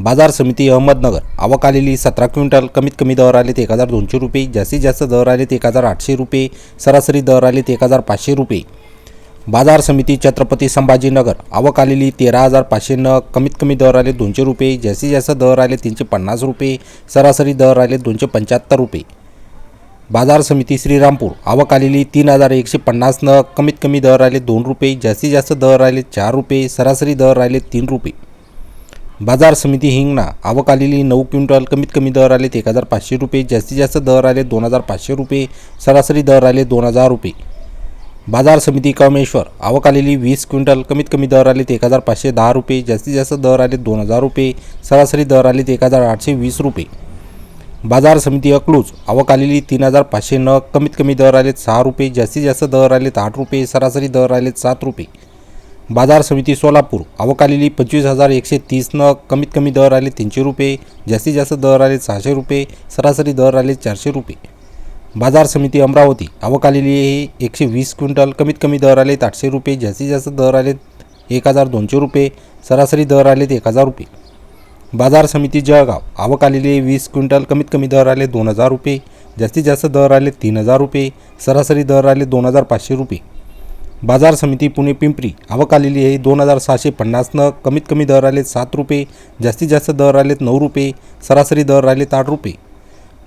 बाजार समिती अहमदनगर. आवक आलेली सतरा क्विंटल कमीत कमी दर आलेत एक हजार दोनशे रुपये जास्तीत जास्त दर आलेत एक हजार आठशे रुपये सरासरी दर आलेत एक हजार पाचशे रुपये. बाजार समिती छत्रपती संभाजीनगर. आवक आलेली तेरा हजार पाचशे न कमीत कमी दर आले दोनशे रुपये जास्तीत जास्त दर आले तीनशे पन्नास रुपये सरासरी दर आले दोनशे पंच्याहत्तर रुपये. बाजार समिती श्रीरामपूर. आवक आलेली तीन हजार एकशे पन्नास न कमीत कमी दर आले दोन रुपये जास्तीत जास्त दर आले चार रुपये सरासरी दर आले तीन रुपये. बाजार समिती हिंगणा. आवक आलेली नऊ क्विंटल कमीत कमी दर आले एक हजार पाचशे रुपये. जास्तीत जास्त दर आले दोन हजार पाचशे रुपये. सरासरी दर आले दोन हजार रुपये. बाजार समिती कामेश्वर. आवक आलेली वीस क्विंटल कमीत कमी दर आले एक हजार पाचशे दहा रुपये. जास्तीत जास्त दर आले दोन हजार रुपये. सरासरी दर आले एक हजार आठशे वीस रुपये. बाजार समिती अकलूज. आवक आलेली तीन हजार पाचशे न कमीत कमी दर आलेत सहा रुपये. जास्तीत जास्त दर आलेत आठ रुपये. सरासरी दर आलेत सात रुपये. बाजार समिती सोलापूर. अवकालेली पंचवीस हजार एकशे तीसनं कमीत कमी दर आले तीनशे रुपये जास्तीत जास्त दर आले सहाशे रुपये सरासरी दर आले चारशे रुपये. बाजार समिती अमरावती. अवकालेली आहे एकशे वीस क्विंटल कमीत कमी दर आलेत आठशे रुपये जास्तीत जास्त दर आलेत एक हजार दोनशे रुपये सरासरी दर आलेत एक हजार रुपये. बाजार समिती जळगाव. आवक आलेली वीस क्विंटल कमीत कमी दर आले दोन हजार रुपये जास्तीत जास्त दर आले तीन हजार रुपये सरासरी दर आले दोन हजार पाचशे रुपये. बाजार समिती पुणे पिंपरी. आवक आलेली आहे. दोन हजार सहाशे पन्नास कमीत कमी दर आलेत सात रुपये जास्तीत जास्त दर आलेत नऊ रुपये सरासरी दर आलेत आठ रुपये.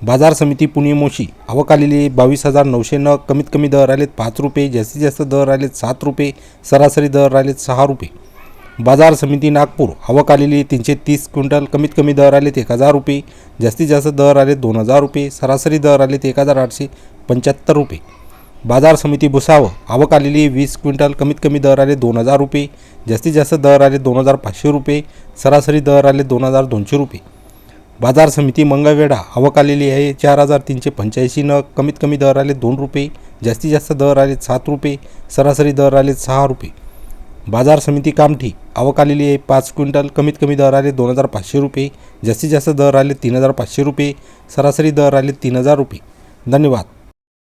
बाजार समिती पुणे मोशी. आवक आलेली आहे बावीस हजार नऊशे न कमीत कमी दर आलेत पाच रुपये जास्तीत जास्त दर आलेत सात रुपये सरासरी दर आलेत सहा रुपये. बाजार समिती नागपूर. आवक आलेली तीनशे तीस क्विंटल कमीत कमी दर आलेत एक हजार रुपये जास्तीत जास्त दर आलेत दोन हजार रुपये सरासरी दर आलेत एक हजार आठशे पंच्याहत्तर रुपये. बाजार समिती भुसावं आवक आलेली वीस क्विंटल. कमीत कमी दर आले दोन हजार रुपये. जास्तीत जास्त दर आले दोन हजार पाचशे रुपये. सरासरी दर आले दोन हजार दोनशे रुपये. बाजार समिती मंगळवेढा. आवक आलेली आहे चार हजार तीनशे पंच्याऐंशी न कमीत कमी दर आले दोन रुपये. जास्तीत जास्त दर आले सात रुपये. सरासरी दर आले सहा रुपये. बाजार समिती कामठी. आवक आलेली आहे पाच क्विंटल. कमीत कमी दर आले दोन हजार पाचशे रुपये. जास्तीत जास्त दर आले तीन हजार पाचशे रुपये. सरासरी दर आले तीन हजार रुपये. धन्यवाद.